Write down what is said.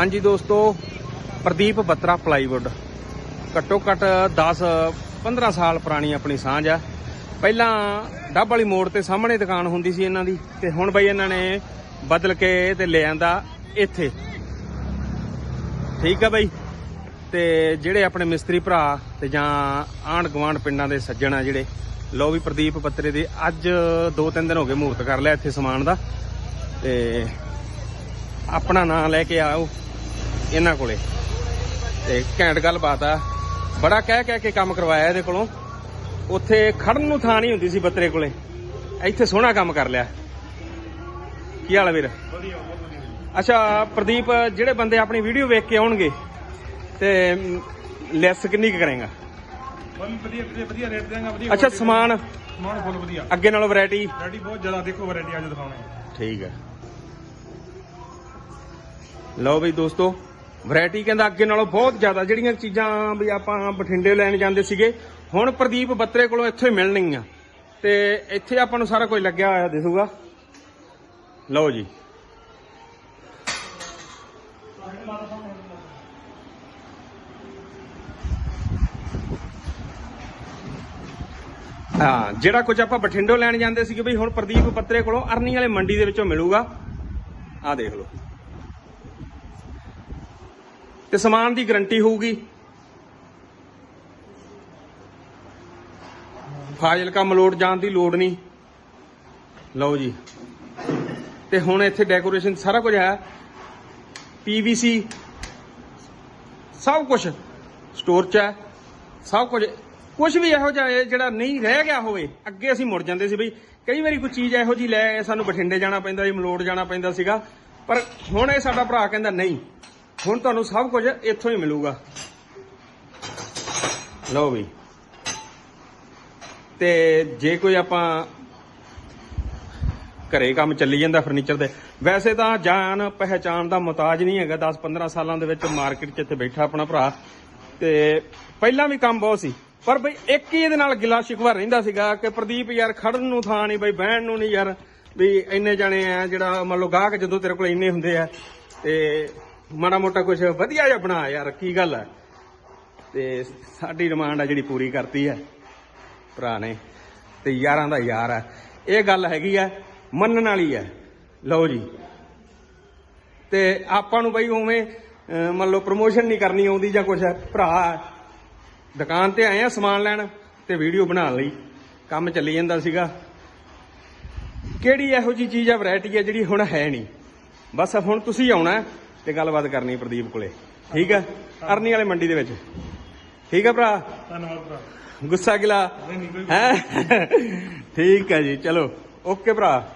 ਹਾਂਜੀ ਦੋਸਤੋ, ਪ੍ਰਦੀਪ ਬੱਤਰਾ ਪਲਾਈਵੁੱਡ ਘੱਟੋ ਘੱਟ 10 15 ਸਾਲ ਪੁਰਾਣੀ ਆਪਣੀ ਸਾਂਝ ਆ। ਪਹਿਲਾਂ ਡੱਬ ਵਾਲੀ ਮੋੜ ਤੇ ਸਾਹਮਣੇ ਦੁਕਾਨ ਹੁੰਦੀ ਸੀ ਇਹਨਾਂ ਦੀ, ਤੇ ਹੁਣ ਬਈ ਇਹਨਾਂ ਨੇ ਬਦਲ ਕੇ ਤੇ ਲੈ ਆਂਦਾ ਇੱਥੇ। ਠੀਕ ਆ ਬਈ? ਤੇ ਜਿਹੜੇ ਆਪਣੇ ਮਿਸਤਰੀ ਭਰਾ ਤੇ ਜਾਂ ਆਂਢ ਗੁਆਂਢ ਪਿੰਡਾਂ ਦੇ ਸੱਜਣ ਆ ਜਿਹੜੇ ਲੋ ਵੀ ਪ੍ਰਦੀਪ ਬੱਤਰੇ ਦੇ ਅੱਜ 2-3 ਦਿਨ ਹੋ ਗਏ ਮੂਰਤ ਕਰ ਲਿਆ ਇੱਥੇ ਸਮਾਨ ਦਾ। ਤੇ ਆਪਣਾ ਨਾਂ ਲੈ ਕੇ ਆਓ। ਇਹਨਾਂ ਕੋਲੇ। ਤੇ ਘੈਂਟ ਗੱਲਬਾਤ ਆ। ਬੜਾ ਕਹਿ ਕਹਿ ਕੇ ਕੰਮ ਕਰਵਾਇਆ ਇਹਦੇ ਕੋਲੋਂ। ਉੱਥੇ ਖੜਨ ਨੂੰ ਥਾਂ ਨਹੀਂ ਹੁੰਦੀ ਸੀ ਬੱਤਰੇ ਕੋਲੇ। ਇੱਥੇ ਸੋਹਣਾ ਕੰਮ ਕਰ ਲਿਆ। ਕੀ ਹਾਲ ਆ ਵੀਰ? ਅੱਛਾ ਪ੍ਰਦੀਪ ਜਿਹੜੇ ਬੰਦੇ ਆਪਣੀ ਵੀਡੀਓ ਵੇਖ ਕੇ ਆਉਣਗੇ ਤੇ ਲੈਸ ਕਿੰਨੀ ਕੁ ਕਰੇਗਾ? ਬਹੁਤ ਵਧੀਆ ਵਧੀਆ ਵਧੀਆ ਰੇਟ ਦੇਵਾਂਗਾ ਵਧੀਆ ਅੱਛਾ ਸਮਾਨ? ਸਮਾਨ ਫੁੱਲ ਵਧੀਆ। ਅੱਗੇ ਨਾਲੋਂ ਵੈਰਾਈਟੀ ਵੈਰਾਈਟੀ ਬਹੁਤ ਜ਼ਿਆਦਾ ਦੇਖੋ ਵੈਰਾਈਟੀ ਅੱਜ ਦਿਖਾਉਣੇ ਠੀਕ ਹੈ ਲਓ ਬਈ ਦੋਸਤੋ ਵੈਰਾਈਟੀ ਕਹਿੰਦਾ ਅੱਗੇ ਨਾਲੋਂ ਬਹੁਤ ਜ਼ਿਆਦਾ। ਜਿਹੜੀਆਂ ਚੀਜ਼ਾਂ ਵੀ ਆਪਾਂ ਬਠਿੰਡੇ ਲੈਣ ਜਾਂਦੇ ਸੀਗੇ, ਹੁਣ ਪ੍ਰਦੀਪ ਬੱਤਰੇ ਕੋਲੋਂ ਇੱਥੋਂ ਹੀ ਮਿਲਣਗੀਆਂ। ਤੇ ਇੱਥੇ ਆਪਾਂ ਨੂੰ ਸਾਰਾ ਕੁਝ ਲੱਗਿਆ ਹੋਇਆ ਦਿਸੂਗਾ ਲਓ ਜੀ। ਹਾਂ, ਜਿਹੜਾ ਕੁਝ ਆਪਾਂ ਬਠਿੰਡੋਂ ਲੈਣ ਜਾਂਦੇ ਸੀਗੇ ਬਈ, ਹੁਣ ਪ੍ਰਦੀਪ ਪੱਤਰੇ ਕੋਲੋਂ ਅਰਨੀ ਵਾਲੇ ਮੰਡੀ ਦੇ ਵਿੱਚੋਂ ਮਿਲੂਗਾ। ਆਹ ਦੇਖ ਲਓ। ਤੇ ਸਮਾਨ ਦੀ ਗਾਰੰਟੀ ਹੋਊਗੀ। ਫਾਜ਼ਿਲਕਾ ਮਲੋਟ ਜਾਣ ਦੀ ਲੋੜ ਨਹੀਂ। ਲਓ ਜੀ। ਤੇ ਹੁਣ ਇੱਥੇ ਡੈਕੋਰੇਸ਼ਨ ਸਾਰਾ ਕੁਝ ਹੈ। ਪੀਵੀਸੀ ਸਭ ਕੁਝ ਸਟੋਰ 'ਚ ਹੈ। ਸਭ ਕੁਝ। ਕੁਝ ਵੀ ਇਹੋ ਜਿਹਾ ਹੈ ਜਿਹੜਾ ਨਹੀਂ ਰਹਿ ਗਿਆ ਹੋਵੇ ਅੱਗੇ ਅਸੀਂ ਮੁੜ ਜਾਂਦੇ ਸੀ ਬਈ। ਕਈ ਵਾਰੀ ਕੋਈ ਚੀਜ਼ ਇਹੋ ਜੀ ਲੈ ਆਏ, ਸਾਨੂੰ ਬਠਿੰਡੇ ਜਾਣਾ ਪੈਂਦਾ ਸੀ ਮਲੋਟ ਜਾਣਾ ਪੈਂਦਾ ਸੀਗਾ। ਪਰ ਹੁਣ ਇਹ ਸਾਡਾ ਭਰਾ ਕਹਿੰਦਾ ਨਹੀਂ। ਹੁਣ ਤੁਹਾਨੂੰ ਸਭ ਕੁਝ ਇੱਥੋਂ ਹੀ ਮਿਲੂਗਾ। ਲਓ ਵੀ। ਤੇ ਜੇ ਕੋਈ ਆਪਾਂ ਘਰੇ ਕੰਮ ਚੱਲੀ ਜਾਂਦਾ ਫਰਨੀਚਰ ਦੇ ਵੈਸੇ ਤਾਂ ਜਾਣ ਪਹਿਚਾਨ ਦਾ ਮੁਤਾਜ ਨਹੀਂ ਹੈਗਾ। 10-15 ਸਾਲਾਂ ਦੇ ਵਿੱਚ ਮਾਰਕੀਟ 'ਚ ਇੱਥੇ ਬੈਠਾ ਆਪਣਾ ਭਰਾ। ਤੇ ਪਹਿਲਾਂ ਵੀ ਕੰਮ ਬਹੁਤ ਸੀ। ਪਰ ਬਈ ਇੱਕ ਹੀ ਇਹਦੇ ਨਾਲ ਗਿਲਾ ਸ਼ਿਕਵਾ ਰਹਿੰਦਾ ਸੀਗਾ ਕਿ ਪ੍ਰਦੀਪ ਯਾਰ ਖੜਨ ਨੂੰ ਥਾਂ ਨਹੀਂ, ਬਈ ਬਹਿਣ ਨੂੰ ਨਹੀਂ ਯਾਰ। ਵੀ ਇੰਨੇ ਜਾਣੇ ਆ ਜਿਹੜਾ ਮੰਨ ਲਓ ਗਾਹਕ ਜਦੋਂ ਤੇਰੇ ਕੋਲ ਇੰਨੇ ਹੁੰਦੇ ਆ। ਤੇ ਮਾੜਾ ਮੋਟਾ ਕੁਝ ਵਧੀਆ ਜਿਹਾ ਬਣਾ ਯਾਰ, ਕੀ ਗੱਲ ਹੈ? ਤੇ ਸਾਡੀ ਡਿਮਾਂਡ ਆ ਜਿਹੜੀ ਪੂਰੀ ਕਰਤੀ ਹੈ, ਭਰਾ ਨੇ, ਤੇ ਯਾਰਾਂ ਦਾ ਯਾਰ ਹੈ। ਇਹ ਗੱਲ ਹੈਗੀ ਹੈ, ਮੰਨਣ ਵਾਲੀ ਹੈ। ਲਓ ਜੀ। ਤੇ ਆਪਾਂ ਨੂੰ ਬਈ ਉਵੇਂ ਮੰਨ ਲਓ ਪ੍ਰੋਮੋਸ਼ਨ ਨਹੀਂ ਕਰਨੀ ਆਉਂਦੀ ਜਾਂ ਕੁਝ ਭਰਾ ਦੁਕਾਨ ਤੇ ਆਏ ਆ ਸਮਾਨ ਲੈਣ ਤੇ ਵੀਡੀਓ ਬਣਾਉਣ ਲਈ, ਕੰਮ ਚੱਲੀ ਜਾਂਦਾ ਸੀਗਾ। ਕਿਹੜੀ ਇਹੋ ਜੀ ਚੀਜ਼ ਆ ਵੈਰਾਈਟੀ ਆ ਜਿਹੜੀ ਹੁਣ ਹੈ ਨਹੀਂ? ਬਸ ਹੁਣ ਤੁਸੀਂ ਆਉਣਾ ਤੇ ਗੱਲਬਾਤ ਕਰਨੀ ਪ੍ਰਦੀਪ ਕੋਲੇ। ਠੀਕ ਹੈ? ਅਰਨੀ ਵਾਲੇ ਮੰਡੀ ਦੇ ਵਿੱਚ। ਠੀਕ ਹੈ ਭਰਾ? ਧੰਨਵਾਦ ਭਰਾ। ਗੁੱਸਾ ਗਿਲਾ। ਹੈ? ਠੀਕ ਹੈ ਜੀ ਚਲੋ। ਓਕੇ ਭਰਾ।